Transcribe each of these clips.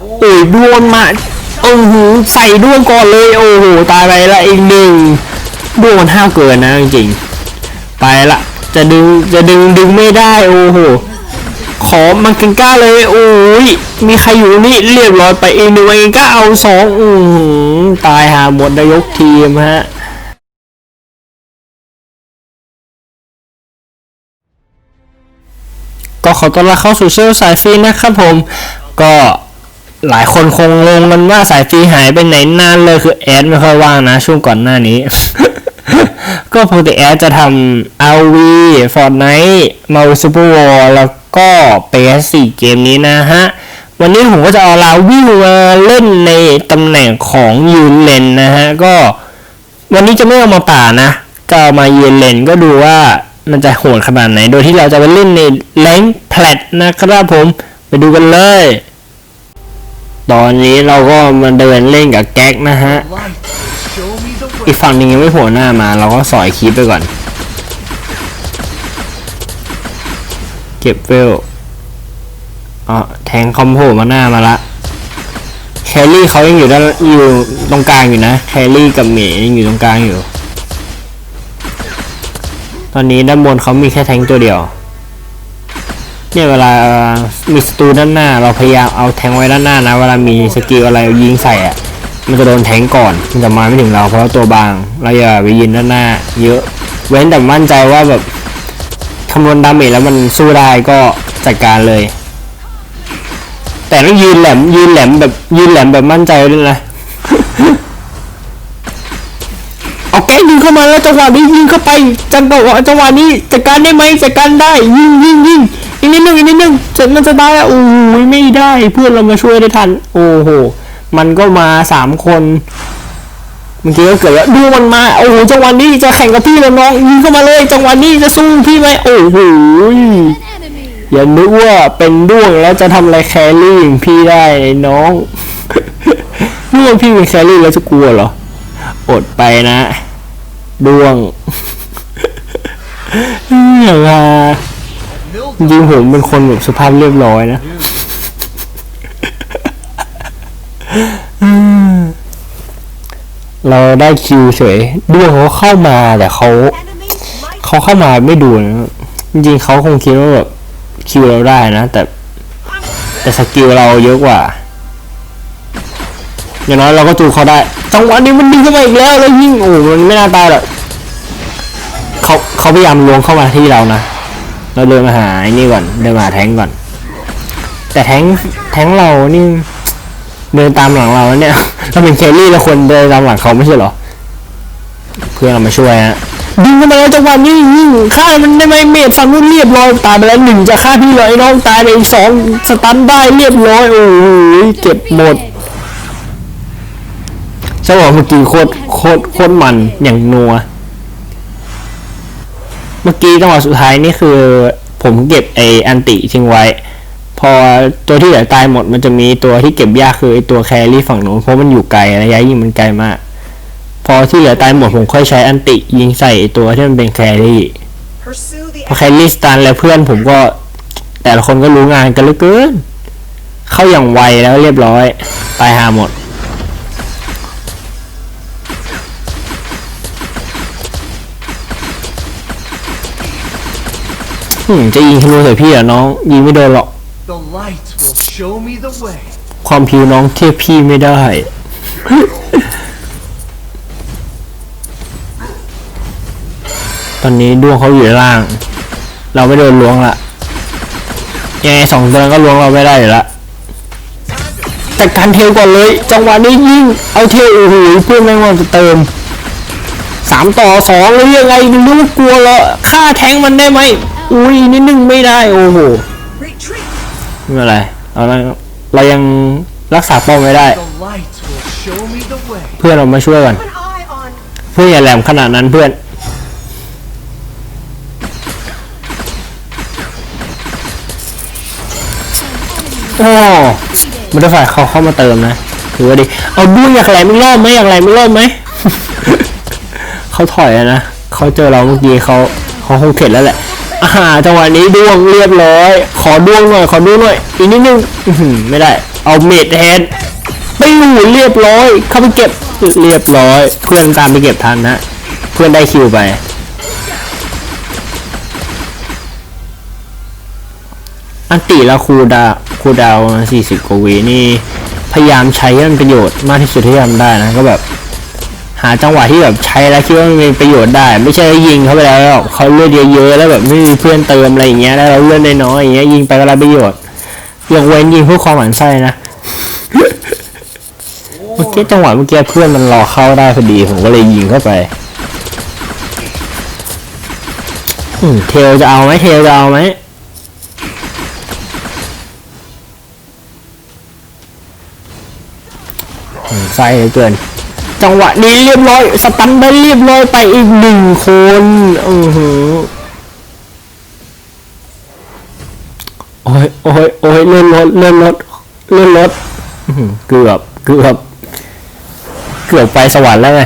โอ้ยดวงมาโอ้โหใส่ดวงก่อนเลยโอ้โหตายไปละอีกหนึ่งดวงมันห้าวเกินนะจริงๆไปละจะดึงจะดึงดึงไม่ได้โอ้โหขอมาเกนก้าเลยโอ้ยมีใครอยู่นี่เรียบร้อยไปอีกหนึ่งมาเกนก้าเอาสองอือตายหาหมดนายกทีมฮะก็ขอต้อนรับเข้าสู่เชลสายฟรีนะครับผม ก็ หลายคนคงงงกันว่าสายฟรีหายไปไหนนานเลยคือแอดไม่ค่อยว่างนะ ช่วงก่อนหน้านี้ ก็ปกติแอดจะทำ RV Fortnite m a r v e l Super War แล้วก็ PS4 เกมนี้นะฮะ วันนี้ผมก็จะเอาลาวิวมาเล่นในตำแหน่งของยูเลนนะฮะ ก็วันนี้จะไม่เอามาป่านะ ก็เอามายืนเลนก็ดูว่ามันจะโหดขนาดไหน โดยที่เราจะไปเล่นในแรงแพลตนะครับผม ไปดูกันเลย ตอนนี้เราก็มาเดินเล่นกับแก๊กนะฮะ อีกฝั่งหนึงยังไม่โผล่หน้ามา เราก็สอยคลิปไปก่อน เก็บเวลอ๋อแทงคอมโผล่มาหน้ามาละแคลรี่เขายังอยู่ด้านอยู่ตรงกลางอยู่นะ แคลรี่กับเมย์ยังอยู่ตรงกลางอยู่ ตอนนี้ด้านบนเขามีแค่แทงตัวเดียว เนี่ยเวลามีสตูด้านหน้า เราพยายามเอาแทงไว้ด้านหน้านะ เวลามีสกิลอะไรยิงใส่อะมันจะโดนแทงก่อนมันจะมาไม่ถึงเราเพราะาตัวบางเราอย่าไปยินด้านหน้า เยอะ เว้นแต่มั่นใจว่าแบบคำนวณดาเมจแล้วมันสู้ได้ก็จัดการเลย แต่ต้องยืนแหลมยืนแหลมแบบยืนแหลมแบบมั่นใจด้วยนะเอาแก๊ยิงเข้ามาแล้วจังหวะนี้ยิงเข้าไปจังหวะจังหวะนี้จัดการได้ไหมจัดการได้ยิงยิงยิง อีกนิดนึงอีกนิดนึงเสร็จมันจะได้โอ้ยไม่ได้เพื่อนเรามาช่วยได้ทัน โอ้โห มันก็มาสามคนเมื่อกี้ก็เกิดว่าดูมันมาโอ้โหจังหวะนี้จะแข่งกับพี่แล้วน้องยิงเข้ามาเลย จังหวะนี้จะสู้พี่ไหมโอ้โหอย่านึกว่าเป็นด้วงแล้วจะทำอะไรแครี่อย่างพี่ได้น้องนึกว่าพี่เป็นแครี่แล้วจะกลัวเหรออดไปนะดวงอย่างว่า จริงผมเป็นคนแบบสุภาพเรียบร้อยนะเราได้คิวเฉยดวงเขาเข้ามาแต่เขาเขาเข้ามาไม่ดูนะจริงๆเขาคงคิดว่าแบบคิวเราได้นะ แต่ แต่สกิลเราเยอะกว่า อย่างน้อยเราก็จูเขาได้จังหวะนี้มันดึงเข้ามาอีกแล้วแล้วยิ่งโอ้โหมันไม่น่าตายหรอกเขาเขาพยายามลวงเข้ามาที่เรานะ เราเดินมาหาไอ้นี่ก่อน เดินมาหาแทงก์ก่อน แต่แทงก์แทงก์เรานี่เดินตามหลังเราแล้วเนี่ยเราเป็นแครี่เราควรเดินตามหลังเขาไม่ใช่เหรอ เพื่อนเรามาช่วยฮะดึงเข้ามาแล้วจังหวะนี้ยิ่งฆ่ามันได้ไหมเมดฝั่งนู้นเรียบร้อยตายไปแล้วหนึ่งจะฆ่าพี่เลยไอ้น้องตายไปอีกสองสตันได้เรียบร้อยโอ้โหเก็บหมดจะบอกเมื่อกี้โคตรโคตรโคตรมันอย่างนัว เมื่อกี้จังหวะสุดท้ายนี่คือ ผมเก็บไออันติทิ้งไว้ พอตัวที่เหลือตายหมดมันจะมีตัวที่เก็บยากคือไอตัวแครี่ฝั่งนู้นเพราะมันอยู่ไกลระยะยิงมันไกลมาก พอที่เหลือตายหมดผมค่อยใช้อันติยิงใส่ตัวที่มันเป็นแครี่พอแครี่สตันแล้วเพื่อนผมก็ แต่ละคนก็รู้งานกันเหลือเกิน เข้าอย่างไวแล้วเรียบร้อย ตายหาหมด อืมจะยิงธนูใส่พี่เหรอน้องยิงไม่โดนหรอก The light will show me the way. ความผิวน้องเทียบพี่ไม่ได้ ตอนนี้ดวงเขาอยู่ล่าง เราไม่โดนล้วงละยังไงสองตัวนั้นก็ล้วงเราไม่ได้อยู่ละแต่การเทลก่อนเลย จังหวะนี้ยิงเอาเทลโอ้โหเพื่อนแม่งว่าจะเติมสามต่อสองหรือยังไงไม่รู้กลัวละฆ่าแทงมันได้ไหม อุ้ยนิดนึงไม่ได้โอ้โหไม่เป็นไรเอาละเรายังรักษาป้อมไม่ได้ เพื่อนเรามาช่วยก่อนเพื่อนอย่าแหลมขนาดนั้นเพื่อนโอ้บัตเตอร์ไฟเขาเข้ามาเติมนะถือว่าดีเอาดูอยากแหลมอีกรอบไหมอยากแหลมอีกรอบไหมเขาถอยนะเขาเจอเราเมื่อกี้เขาเขาคงเข็ดแล้วแหละ อ่าจังหวะนี้ดวงเรียบร้อย ขอดวงหน่อยขอดวงหน่อยอีกนิดนึงไม่ได้ เอาเมดแทนไม่อยู่เรียบร้อย เข้าไปเก็บเรียบร้อย เพื่อนตามไปเก็บทันนะเพื่อนได้คิวไปอันติแล้วครูดาวครูดาวสี่สิบกว่าวินี่ พยายามใช้ให้มันประโยชน์มากที่สุดที่ทำได้นะ ก็แบบ หาจังหวะที่แบบใช้แล้วคิดว่ามันมีประโยชน์ได้ ไม่ใช่ยิงเขาไปแล้วเขาเลือดเยอะๆแล้วแบบไม่มีเพื่อนเติมอะไรอย่างเงี้ยแล้วเราเลือดน้อยๆอย่างเงี้ยยิงไปก็ไรประโยชน์ยกเว้นยิงเพื่อความหมันไส้นะเมื่อกี้จังหวะเมื่อกี้เพื่อนมันรอเข้าได้พอดีผมก็เลยยิงเข้าไปเทลจะเอาไหมเทลจะเอาไหมอืมไส้เหลือเกิน จังหวะนี้เรียบร้อยสตันได้เรียบร้อยไปอีกหนึ่งคนอือหือโอ้ยโอ้ยโอ้ยเลื่อนรถเลื่อนรถเลื่อนรถอื้อหือเกือบเกือบเกือบไปสวรรค์แล้วไง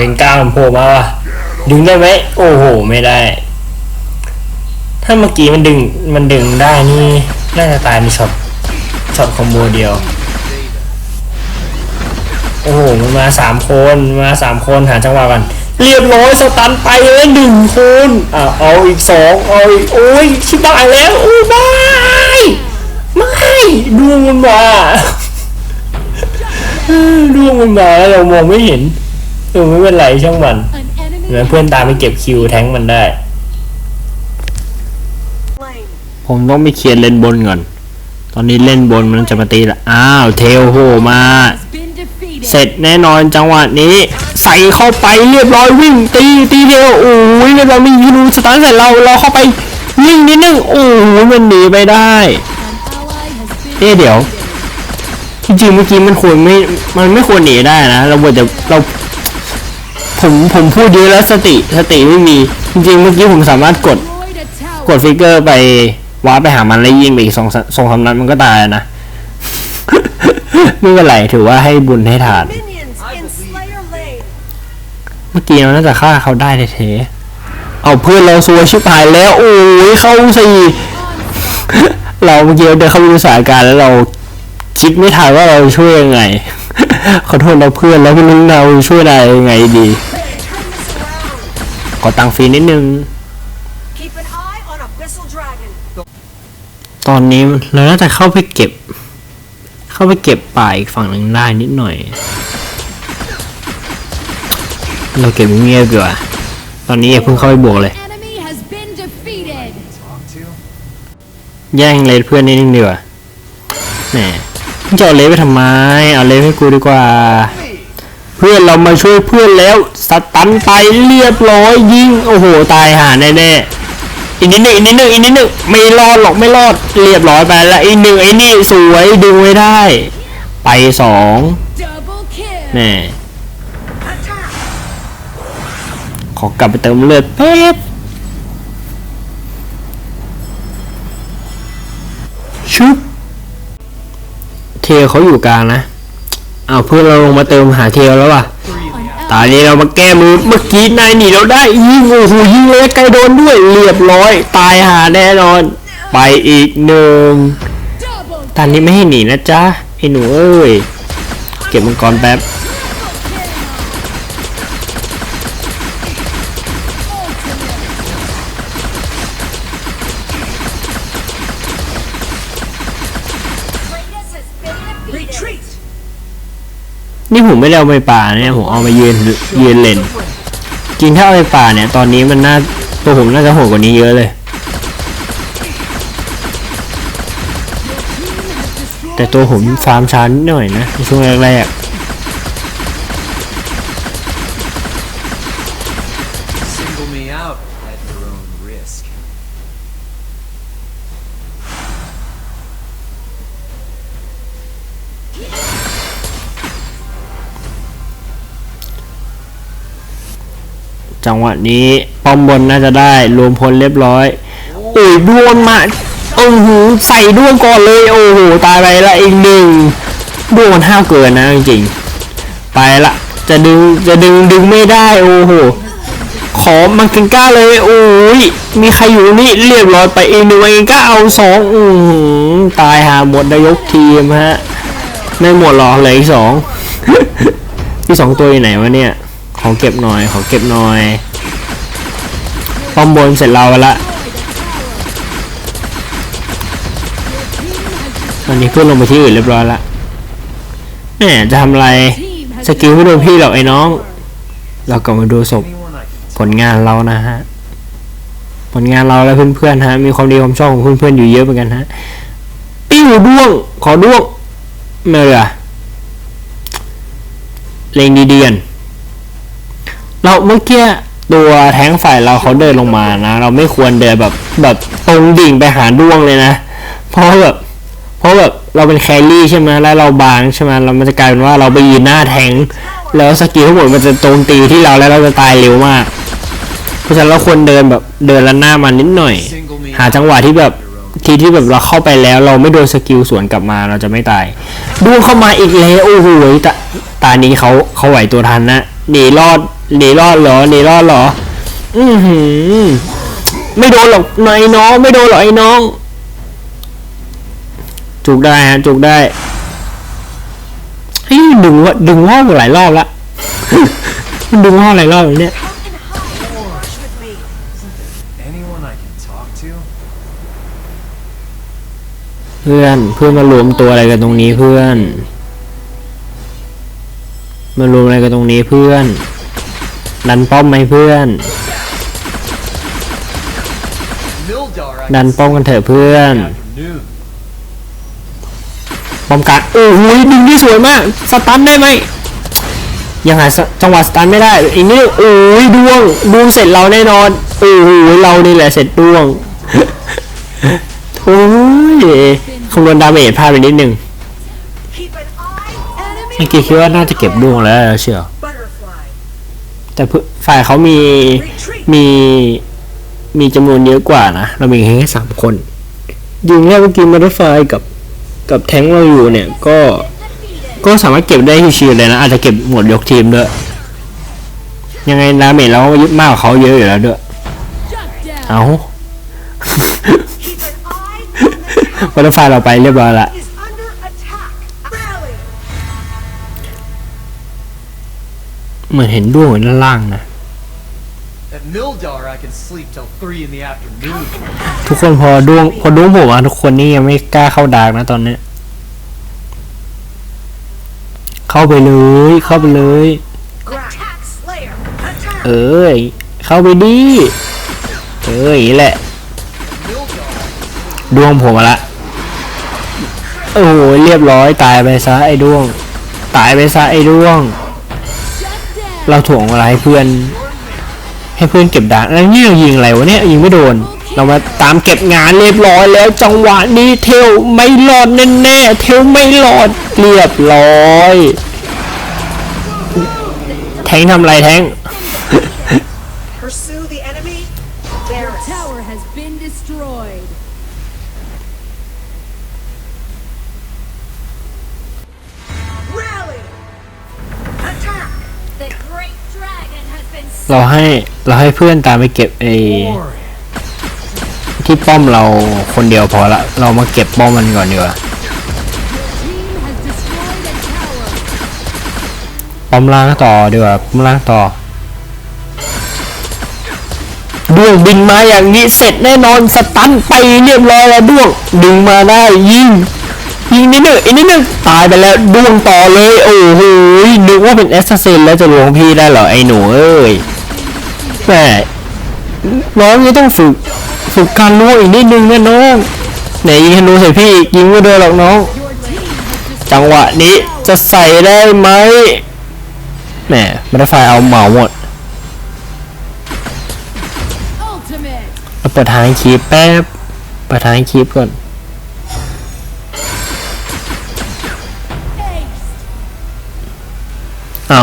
enemy ออกมาเป็นก้าวโผล่มาว่ะดึงได้ไหมโอ้โห ไม่ได้ ถ้าเมื่อกี้มันดึงมันดึงได้นี่น่าจะตายในช็อตช็อตคอมโบเดียว โอ้โห มันมาสามคนมาสามคนหาจังหวะกัน เรียบร้อยสตันไปเลยหนึ่งคนอ่าเอาอีกสองเอาอีกโอ้ยชิบหายแล้วโอ้ยไม่ไม่ดวงมันมาดวงมันมาเรามองไม่เห็น เออไม่เป็นไรช่างมัน An enemy เหมือนเพื่อนตามไปเก็บคิวแทงค์มันได้ lane. ผมต้องไปเคลียร์เลนบนก่อน ตอนนี้เล่นบนมันจะมาตีละอ้าวเทลโหมา has been defeated. เสร็จแน่นอนจังหวะนี้ ใส่เข้าไปเรียบร้อยวิ่งตีตีเทลโอ้ยเรียบร้อยมียูรูสตาร์ทเสร็จเราเราเข้าไปวิ่งนิดนึงโอ้ยมันหนีไปได้ An ally has been เอ๊ะเดี๋ยวจริงๆเมื่อกี้มันควรไม่ มันไม่ควรหนีได้นะ เราควรจะเรา ผมผมพูดเยอะแล้วสติสติไม่มี จริงๆเมื่อกี้ผมสามารถกดกดฟิกเกอร์ไปวาร์ไปหามันแล้วยิงไปอีกสองสองสามนัดมันก็ตายนะ ไม่เป็นไรถือว่าให้บุญให้ทาน เมื่อกี้เราน่าจะฆ่าเขาได้เทๆเอาเพื่อนเราซัวชิบหายแล้ว โอ้ยเข้าสี่เราเมื่อกี้เดินเข้าไปดูสถานการณ์แล้วเราคิดไม่ทันว่าเราช่วยยังไง ขอโทษเราเพื่อนแล้วไม่รู้เราช่วยได้ยังไงดี ขอตังค์ฟรีนิดนึง Keep an eye on Abyssal Dragon. ตอนนี้เราน่าจะเข้าไปเก็บ เข้าไปเก็บป่าอีกฝั่งหนึ่งได้นิดหน่อย เราเก็บเงียบดีกว่าตอนนี้อย่าเพิ่งเข้าไปบวกเลย Enemy has been defeated. Talk to? แย่งเลนเพื่อนนิดนึงดีกว่าแหมมึงจะเอาเลนไปทำไม เอาเลนให้กูดีกว่า เพื่อนเรามาช่วยเพื่อนแล้วสตันไปเรียบร้อยยิงโอ้โหตายหาแน่ๆอีกนิดหนึ่งอีกนิดหนึ่งอีกนิดหนึ่งไม่รอดหรอกไม่รอดเรียบร้อยไปแล้วอีกหนึ่งไอ้นี่สวยดึงไว้ได้ ไปสอง Double kill. แน่ Attack. ขอกลับไปเติมเลือดแป๊บชุบเทลเขาอยู่กลางนะ อ้าวเพื่อนเราลงมาเติมหาเทลแล้วว่ะ An ตอนนี้เรามาแก้มือเมื่อกี้นายหนีเราได้ยิงโอ้โหยิงเลยไกลโดนด้วยเรียบร้อย ตายหาแน่นอน ไปอีกหนึ่ง double ตอนนี้ไม่ให้หนีนะจ๊ะไอ้หนูเอ้ยเก็บมังกรแป๊บ นี่ผมไม่ได้เอาไปป่าเนี่ยผมเอามายืนยืนเล่นจริงถ้าเอาไปป่าเนี่ย ตอนนี้มันน่าตัวผมน่าจะโหดกว่านี้เยอะเลย แต่ตัวผมฟาร์มชั้นหน่อยนะช่วงแรก จังหวะนี้ป้อมบนน่าจะได้รวมพลเรียบร้อยโอ้ยดวงมาโอ้โหใส่ดวงก่อนเลยโอ้โหตายไปละอีกหนึ่งดวงมันห้าวเกินนะจริงๆไปละจะดึงจะดึงดึงไม่ได้โอ้โหขอมังกินก้าเลยโอ้ยมีใครอยู่นี่เรียบร้อยไปอีกหนึ่งมังกินก้าเอาสองอือตายหาหมดนายกทีมฮะไม่หมดหรอกเลืออีกสองที่สองตัวอยู่ไหนวะเนี่ย อเก็บหน่อย ขอเก็บหน่อยป้อมบนเสร็จเราไปละตอนนี้เพื่อนลงไปที่อื่นเรียบร้อยละแหมจะทำอะไรสกิลไม่โดนพี่หรอกไอ้น้อง เรากลับมาดูศพผลงานเรานะฮะ ผลงานเราและเพื่อนๆฮะ มีความดีความชอบของเพื่อนๆอยู่เยอะเหมือนกันฮะปิ้วด้วง ขอด้วงไม่เลยอะเลงดีเดียน เราเมื่อกี้ตัวแท้งฝ่ายเราเขาเดินลงมานะ เราไม่ควรเดินแบบแบบตรงดิ่งไปหาดวงเลยนะ เพราะแบบเพราะแบบเราเป็นแครี่ใช่ไหมแล้วเราบางใช่ไหมเรามันจะกลายเป็นว่าเราไปยืนหน้าแทงแล้วสกิลทั้งหมดมันจะโจมตีที่เราแล้วเราจะตายเร็วมาก เพราะฉะนั้นเราควรเดินแบบเดินละหน้ามันนิดหน่อย หาจังหวะที่แบบทีที่แบบเราเข้าไปแล้ว เราไม่โดนสกิลสวนกลับมาเราจะไม่ตายดูเข้ามาอีกแล้วโอ้โหตาตานี้เขาเขาไหวตัวทันนะหนีรอด หนีรอดเหรอหนีรอดเหรอ อือหือ ไม่โดนหรอกนายน้อง ไม่โดนหรอกไอ้น้อง จุกได้ฮะจุกได้เฮ้ยดึงว่าดึงว่าวหลายรอบละดึงว่าวหลายรอบแล้วเนี่ยเพื่อนเพื่อนมารวมตัวอะไรกันตรงนี้เพื่อน มารวมอะไรกันตรงนี้เพื่อน ดันป้อมไหมเพื่อน Mildar I ดัน can ป้อมกันเถอะเพื่อน see afternoon ป้อมกลางโอ้โหดึงที่สวยมาก สตันได้ไหมยังหาสจังหวะสตันไม่ได้อีกนิดโอ้ยดวงดวงเสร็จเราแน่นอนโอ้โหเรานี่แหละเสร็จดวงโอ้ยคำนวณดาเมจพลาดไปนิดนึง Keep an eye. เมื่อกี้คิดว่าน่าจะเก็บดวงแล้วเชียว Butterfly. แต่ฝ่ายเขามีมีมีจำนวนเยอะกว่านะ เรามีแค่สามคน ยิงแค่เมื่อกี้มาร์ไฟกับกับแทงเราอยู่เนี่ย ก็ก็สามารถเก็บได้ชิวๆเลยนะ อาจจะเก็บหมดยกทีมด้วยยังไงดาเมจเราก็มากกว่าเขาเยอะอยู่แล้วด้วย เอา Keep an eye on the มาร์ไฟเราไปเรียบร้อยละ เหมือนเห็นดวงอยู่ด้านล่างนะ at Mildar I can sleep till 3 in the afternoon ทุกคนพอดวงพอดวงผมอะทุกคนนี่ยังไม่กล้าเข้าดาร์กนะตอนเนี้ยเข้าไปเลย เข้าไปเลย Attack Slayer. Attack. เอ้ยเข้าไปดิเอ้ยอย่างนี้แหละ Mildar ดวงผมมาละ โอ้โห เรียบร้อยตายไปซะไอ้ดวง ตายไปซะไอ้ดวง Shut down. เราถ่วงเวลาให้เพื่อน ให้เพื่อนเก็บดาบแล้วนี่เรายิงอะไรวะเนี่ยยิงไม่โดน เรามาตามเก็บงานเรียบร้อยแล้วจังหวะนี้เทลไม่รอดแน่ๆเทลไม่รอดเรียบร้อย แทงทำไรแทง เราให้เราให้เพื่อนตามไปเก็บไอ้ที่ป้อมเราคนเดียวพอละ เรามาเก็บป้อมมันก่อนดีกว่าป้อมล่างต่อดีกว่าป้อมล่างต่อด้วงบินมาอย่างนี้เสร็จแน่นอนสตันไปเรียบร้อยแล้วด้วงดึงมาได้ยิงยิงนิดหนึ่งอีกนิดหนึ่งตายไปแล้วด้วงต่อเลย โอ้โหนึกว่าเป็นแอสซัสเซนแล้วจะลวงพี่ได้เหรอไอ้หนูเอ้ย แหมน้องนี่ต้องฝึกฝึกการล้อีกนิดนึงนะน้องไหนยิงธนูใส่พี่อีกยิงไม่โดนหรอกน้อง จังหวะนี้จะใส่ได้ไหมแหมบัตเตอร์ไฟเอาเหมาหมดเราเปิดทางคีปแป๊บเปิดทางคีปก่อน Ace. อ้า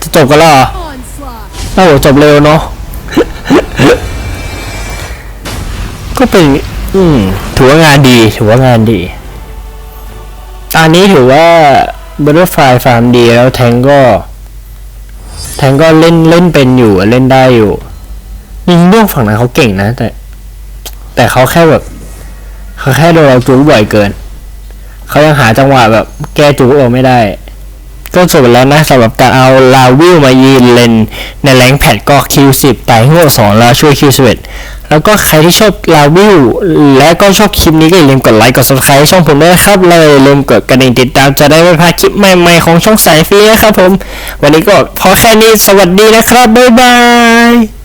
จะจบกันแล้วเหรอ Onslaught. โอ้โหจบเร็วเนาะก็เป็นอืมถือว่างานดี ถือว่างานดีตอนนี้ถือว่าบัตเตอร์ฟลายฟาร์มดีแล้วแทงก็ แทงก็เล่นเล่นเป็นอยู่เล่นได้อยู่ยิงด้วงฝั่งนั้นเขาเก่งนะ แต่ แต่เขาแค่แบบเขาแค่โดนเราจูบ่อยเกิน เขายังหาจังหวะแบบ แก้จูเราไม่ได้ ก็จบแล้วนะสำหรับการเอาลาวิลมายืนเลนในแรงแพดก็คิวสิบตายหัวสองแล้วช่วยคิวสเอ็ดแล้วก็ใครที่ชอบลาวิลและก็ชอบคลิปนี้ก็อย่าลืมกดไลค์กด subscribe ช่องผมด้วยนะครับเลยอย่าลืมกดกระดิ่งติดตามจะได้ไม่พลาดคลิปใหม่ๆของช่องสายฟรีนะครับผม วันนี้ก็พอแค่นี้สวัสดีนะครับบ๊ายบาย